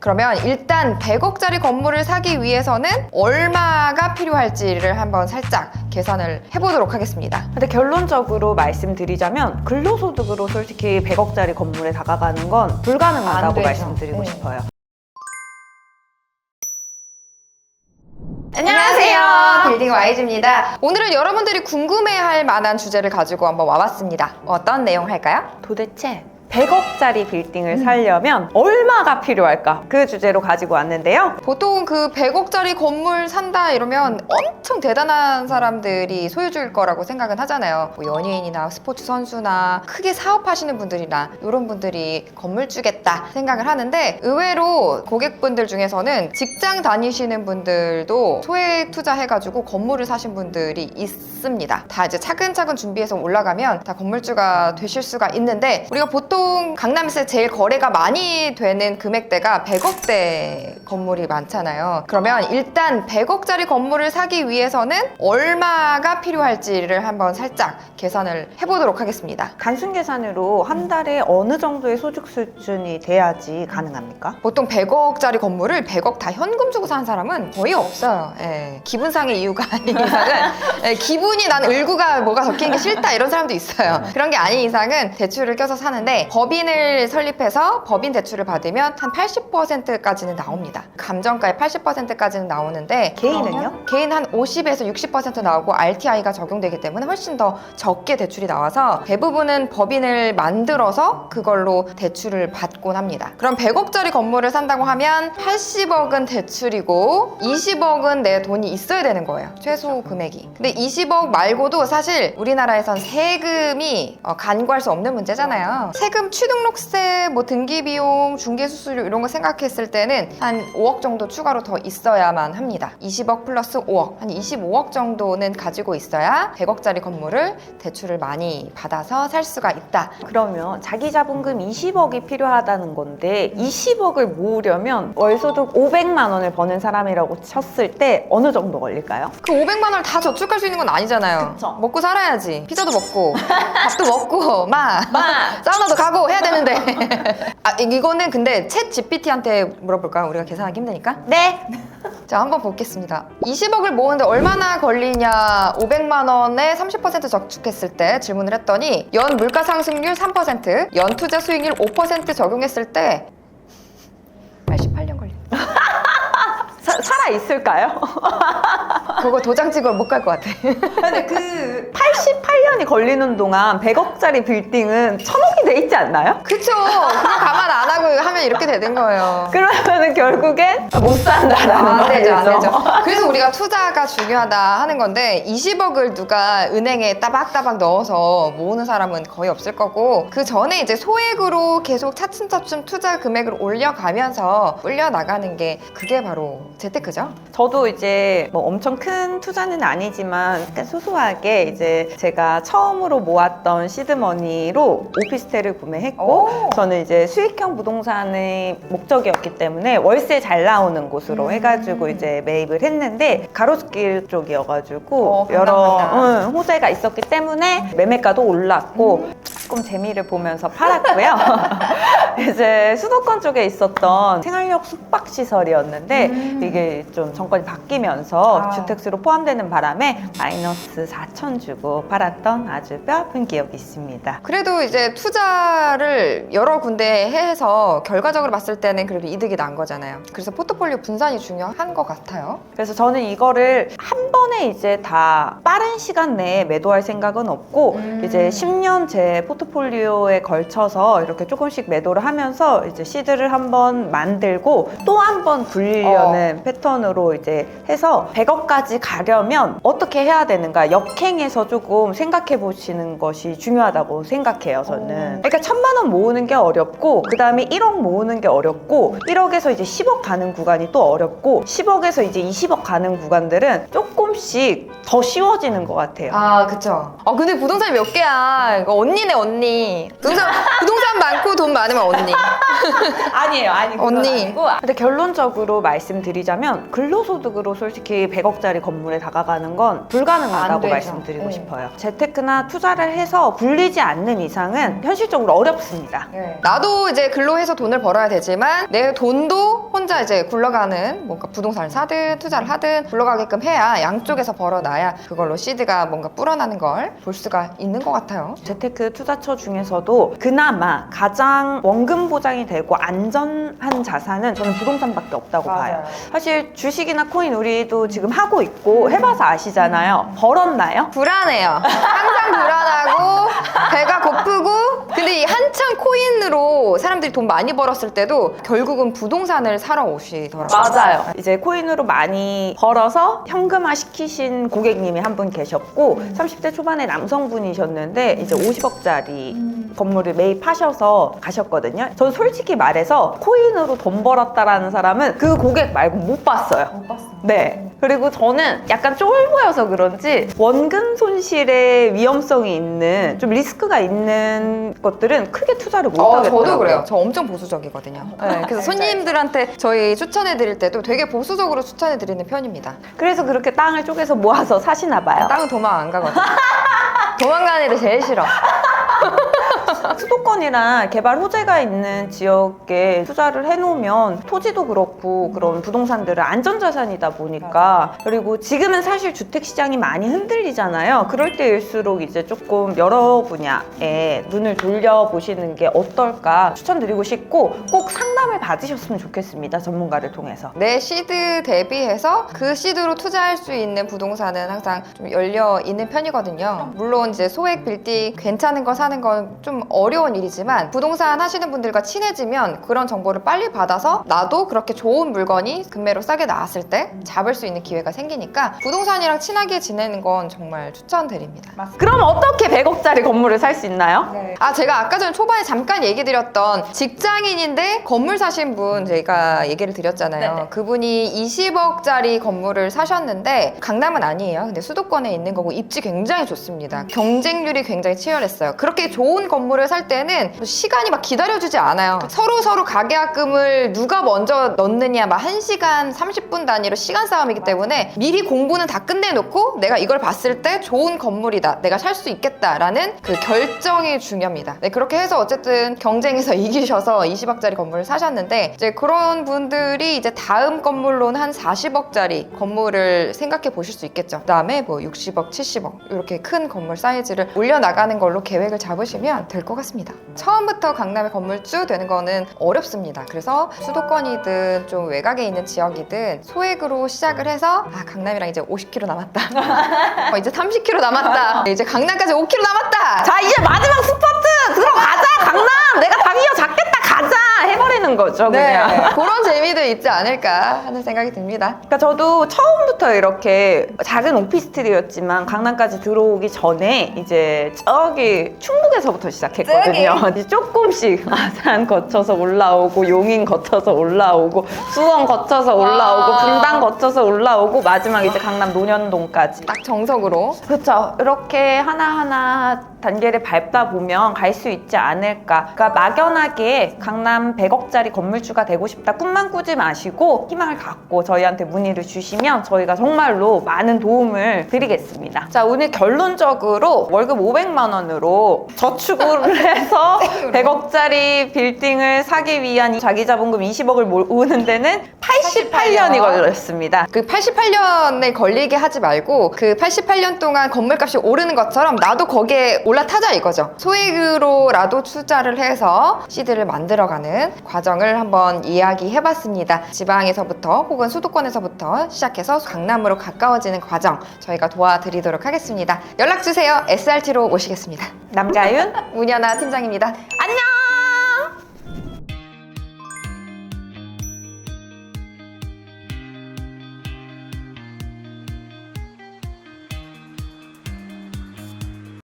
그러면 일단 100억짜리 건물을 사기 위해서는 얼마가 필요할지를 한번 살짝 계산을 해보도록 하겠습니다. 근데 결론적으로 말씀드리자면 근로소득으로 솔직히 100억짜리 건물에 다가가는 건 안 불가능하다고 되죠. 말씀드리고 네. 싶어요. 안녕하세요. 빌딩 와이즈입니다. 오늘은 여러분들이 궁금해할 만한 주제를 가지고 한번 와봤습니다. 어떤 내용 할까요? 도대체 100억짜리 빌딩을 음. 살려면 얼마가 필요할까? 그 주제로 가지고 왔는데요. 보통 그 100억짜리 건물 산다 이러면 엄청 대단한 사람들이 소유주일 거라고 생각은 하잖아요. 뭐 연예인이나 스포츠 선수나 크게 사업하시는 분들이나 이런 분들이 건물 주겠다 생각을 하는데 의외로 고객분들 중에서는 직장 다니시는 분들도 소액 투자해가지고 건물을 사신 분들이 있습니다. 다 이제 차근차근 준비해서 올라가면 다 건물주가 되실 수가 있는데 우리가 보통 강남에서 제일 거래가 많이 되는 금액대가 100억대 건물이 많잖아요. 그러면 일단 100억짜리 건물을 사기 위해서는 얼마가 필요할지를 한번 살짝 계산을 해보도록 하겠습니다. 단순 계산으로 한 달에 어느 정도의 소득 수준이 돼야지 가능합니까? 보통 100억짜리 건물을 100억 다 현금 주고 사는 사람은 거의 없어요. 예, 기분상의 이유가 아닌 이상은 예, 기분이 난 을구가 뭐가 적힌 게 싫다 이런 사람도 있어요. 그런 게 아닌 이상은 대출을 껴서 사는데 법인을 설립해서 법인 대출을 받으면 한 80%까지는 나옵니다. 감정가의 80%까지는 나오는데 개인은요? 개인 한 50에서 60% 나오고 RTI가 적용되기 때문에 훨씬 더 적게 대출이 나와서 대부분은 법인을 만들어서 그걸로 대출을 받곤 합니다. 그럼 100억짜리 건물을 산다고 하면 80억은 대출이고 20억은 내 돈이 있어야 되는 거예요. 최소 금액이. 근데 20억 말고도 사실 우리나라에선 세금이 어, 간과할 수 없는 문제잖아요. 세금 취등록세, 뭐 등기비용, 중개수수료 이런 거 생각했을 때는 한 5억 정도 추가로 더 있어야만 합니다. 20억 플러스 5억, 한 25억 정도는 가지고 있어야 100억짜리 건물을 대출을 많이 받아서 살 수가 있다. 그러면 자기 자본금 20억이 필요하다는 건데 20억을 모으려면 월소득 500만 원을 버는 사람이라고 쳤을 때 어느 정도 걸릴까요? 그 500만 원을 다 저축할 수 있는 건 아니잖아요. 그쵸. 먹고 살아야지. 피자도 먹고, 밥도 먹고, 마, 마! 사우나도 가고 해야 되는데. 아, 이- 이거는 근데 챗 GPT한테 물어볼까요? 우리가 계산하기 힘드니까. 네! 자, 한번 보겠습니다. 20억을 모으는데 얼마나 걸리냐? 500만 원에 30% 저축했을 때 질문을 했더니 연 물가 상승률 3%, 연 투자 수익률 5% 적용했을 때 88년 걸립니다. 사- 살아 있을까요? 그거 도장 찍으러 못 갈 것 같아. 근데 그 88년이 걸리는 동안 100억짜리 빌딩은 천억이 돼 있지 않나요? 그쵸. 그거 감안 안 하고 하면 이렇게 되는 거예요. 그러면은 결국엔 못 산다라는 안 되죠, 안 말이죠. 되죠. 그래서 우리가 투자가 중요하다 하는 건데 20억을 누가 은행에 따박따박 넣어서 모으는 사람은 거의 없을 거고 그 전에 이제 소액으로 계속 차츰차츰 투자 금액을 올려가면서 불려 나가는 게 그게 바로 재테크죠. 저도 이제 뭐 엄청 큰 투자는 아니지만 약간 소소하게 이제 제가 처음으로 모았던 시드머니로 오피스텔을 구매했고 오. 저는 이제 수익형 부동산의 목적이었기 때문에 월세 잘 나오는 곳으로 음. 해가지고 이제 매입을 했는데 가로수길 쪽이어가지고 어, 여러. 응, 호재가 있었기 때문에 매매가도 올랐고 음. 조금 재미를 보면서 팔았고요. 이제 수도권 쪽에 있었던 생활력 숙박 시설이었는데 음. 이게 좀 정권이 바뀌면서 아. 주택수로 포함되는 바람에 마이너스 4천 주고 팔았던 아주 뼈아픈 기억이 있습니다. 그래도 이제 투자를 여러 군데 해서 결과적으로 봤을 때는 그래도 이득이 난 거잖아요. 그래서 포트폴리오 분산이 중요한 것 같아요. 그래서 저는 이거를 한 번에 이제 다 빠른 시간 내에 매도할 생각은 없고 음. 이제 10년 제 포트 폴리오에 걸쳐서 이렇게 조금씩 매도를 하면서 이제 시드를 한번 만들고 또 한 번 굴리려는 패턴으로 이제 해서 100억까지 가려면 어떻게 해야 되는가 역행해서 조금 생각해 보시는 것이 중요하다고 생각해요 저는 어. 그러니까 천만 원 모으는 게 어렵고 그 다음에 1억 모으는 게 어렵고 1억에서 이제 10억 가는 구간이 또 어렵고 10억에서 이제 20억 가는 구간들은 조금 씩 더 쉬워지는 것 같아요. 아, 그쵸. 어, 근데 부동산이 몇 개야. 이거 언니네, 언니. 부동산, 부동산 많고 돈 많으면 언니. 아니에요, 아니 그건 언니. 아니고. 근데 결론적으로 말씀드리자면 근로소득으로 솔직히 100억짜리 건물에 다가가는 건 안 불가능하다고 되죠. 말씀드리고 네. 싶어요. 재테크나 투자를 해서 굴리지 않는 이상은 현실적으로 어렵습니다. 나도 이제 근로해서 돈을 벌어야 되지만 내 돈도 혼자 이제 굴러가는 뭔가 부동산을 사든 투자를 하든 굴러가게끔 해야 양쪽에서 벌어놔야 그걸로 시드가 뭔가 불어나는 걸 볼 수가 있는 것 같아요. 재테크 투자처 중에서도 그나마 가장 원금 보장이 되고 안전한 자산은 저는 부동산밖에 없다고 봐요. 사실 주식이나 코인 우리도 지금 하고 있고 해봐서 아시잖아요. 벌었나요? 불안해요. 항상 불안하고 배가 고프고 근데 이 한창 코인으로 사람들이 돈 많이 벌었을 때도 결국은 부동산을 사러 오시더라고요. 맞아요. 이제 코인으로 많이 벌어서 현금화 시키신 고객님이 한 분 계셨고 30대 초반의 남성분이셨는데 이제 50억짜리 건물을 매입하셔서 가셨거든요. 전 솔직히 말해서 코인으로 돈 벌었다라는 사람은 그 고객 말고 못 봤어요. 못 봤어. 네. 그리고 저는 약간 쫄보여서 그런지 원금 손실의 위험성이 있는 좀 리스크가 있는 것 들은 크게 투자를 못 어, 하겠더라고요. 저도 그래요. 저 엄청 보수적이거든요. 네, 그래서 손님들한테 저희 추천해 드릴 때도 되게 보수적으로 추천해 드리는 편입니다. 그래서 그렇게 땅을 쪼개서 모아서 사시나 봐요. 땅은 도망 안 가거든요. 도망가는 애들 제일 싫어. 수도권이나 개발 호재가 있는 지역에 투자를 해놓으면 토지도 그렇고 그런 부동산들은 안전자산이다 보니까 그리고 지금은 사실 주택 시장이 많이 흔들리잖아요. 그럴 때일수록 이제 조금 여러 분야에 눈을 돌려보시는 게 어떨까 추천드리고 싶고 꼭 상담을 받으셨으면 좋겠습니다. 전문가를 통해서. 내 시드 대비해서 그 시드로 투자할 수 있는 부동산은 항상 좀 열려 있는 편이거든요. 물론 이제 소액 빌딩 괜찮은 거 사는 건 좀 어려운 일이지만 부동산 하시는 분들과 친해지면 그런 정보를 빨리 받아서 나도 그렇게 좋은 물건이 금매로 싸게 나왔을 때 잡을 수 있는 기회가 생기니까 부동산이랑 친하게 지내는 건 정말 추천드립니다. 그럼 어떻게 100억짜리 건물을 살 수 있나요? 아 제가 아까 전에 초반에 잠깐 얘기 드렸던 직장인인데 건물 사신 분 제가 얘기를 드렸잖아요. 네네. 그분이 20억짜리 건물을 사셨는데 강남은 아니에요. 근데 수도권에 있는 거고 입지 굉장히 좋습니다. 경쟁률이 굉장히 치열했어요. 그렇게 좋은 건물 을 살 때는 시간이 막 기다려주지 않아요. 서로 서로 가계약금을 누가 먼저 넣느냐 막 1시간 30분 단위로 시간 싸움이기 때문에 미리 공부는 다 끝내놓고 내가 이걸 봤을 때 좋은 건물이다. 내가 살 수 있겠다라는 그 결정이 중요합니다. 네, 그렇게 해서 어쨌든 경쟁에서 이기셔서 20억짜리 건물을 사셨는데 이제 그런 분들이 이제 다음 건물로는 한 40억짜리 건물을 생각해 보실 수 있겠죠. 그다음에 뭐 60억, 70억 이렇게 큰 건물 사이즈를 올려 나가는 걸로 계획을 잡으시면 될것 같습니다. 처음부터 강남에 건물주 되는 거는 어렵습니다. 그래서 수도권이든 좀 외곽에 있는 지역이든 소액으로 시작을 해서 아 강남이랑 이제 50km 남았다. 어, 이제 30km 남았다. 이제 강남까지 5km 남았다. 자 이제 마지막 스퍼트 들어가자 강남 내가 당이어 잡겠다 가자 해버리는 거죠 네, 그냥 그런 재미도 있지 않을까 하는 생각이 듭니다. 그러니까 저도 처음부터 이렇게 작은 오피스텔이었지만 강남까지 들어오기 전에 이제 저기 충북에서부터 시작했거든요. 이제 조금씩 아산 거쳐서 올라오고 용인 거쳐서 올라오고 수원 거쳐서 올라오고 와. 분당 거쳐서 올라오고 마지막 이제 강남 논현동까지 딱 정석으로 그렇죠. 이렇게 하나하나 단계를 밟다 보면 갈 수 있지 않을까. 그러니까 막연하게 강남 100억짜리 건물주가 되고 싶다 꿈만 꾸지 마시고 희망을 갖고 저희한테 문의를 주시면 저희가 정말로 많은 도움을 드리겠습니다. 자, 오늘 결론적으로 월급 500만 원으로 저축을 해서 100억짜리 빌딩을 사기 위한 이 자기 자본금 20억을 모으는 데는 88년이 걸렸습니다. 그 88년에 걸리게 하지 말고 그 88년 동안 건물값이 오르는 것처럼 나도 거기에 올라타자 이거죠. 소액으로라도 투자를 해서 시드를 만들어가는 과정을 한번 이야기해봤습니다. 지방에서부터 혹은 수도권에서부터 시작해서 강남으로 가까워지는 과정 저희가 도와드리도록 하겠습니다. 연락 주세요. SRT로 모시겠습니다. 남가윤 문현아 팀장입니다.